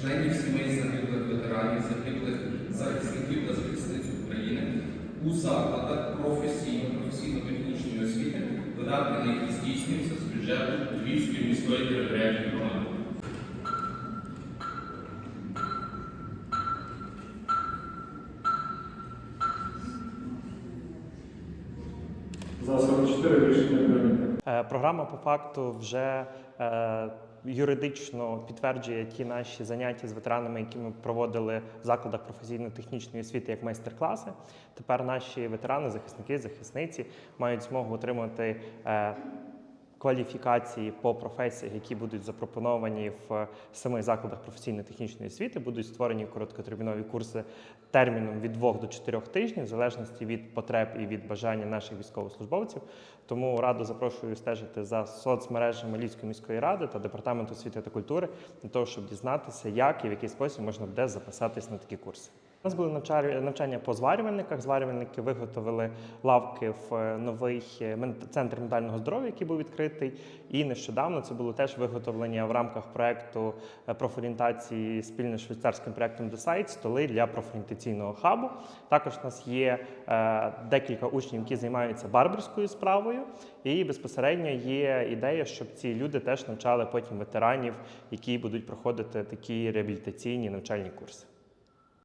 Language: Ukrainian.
членів сімей загиблих ветеранів, загиблих захисників та захисниць України у закладах професійно-професійно-технічної освіти, видатки на які здійснюються з бюджету Львівської міської територіальної громади. За 44 рішення прийнято. Е, Програма по факту вже е, юридично підтверджує ті наші заняття з ветеранами, які ми проводили в закладах професійно-технічної освіти як майстер-класи. Тепер наші ветерани, захисники, захисниці мають змогу отримати. Кваліфікації по професіях, які будуть запропоновані в самих закладах професійно-технічної освіти, будуть створені короткотермінові курси терміном від 2 до 4 тижнів, в залежності від потреб і від бажання наших військовослужбовців. Тому радо запрошую стежити за соцмережами Львівської міської ради та департаменту освіти та культури для того, щоб дізнатися, як і в який спосіб можна буде записатись на такі курси. У нас були навчання по зварювальниках. Зварювальники виготовили лавки в е, новий е, центр ментального здоров'я, який був відкритий. І нещодавно це було теж виготовлення в рамках проекту е, профорієнтації спільно з швейцарським проектом Decide столи для профорієнтаційного хабу. Також у нас є декілька учнів, які займаються барберською справою, і безпосередньо є ідея, щоб ці люди теж навчали потім ветеранів, які будуть проходити такі реабілітаційні навчальні курси.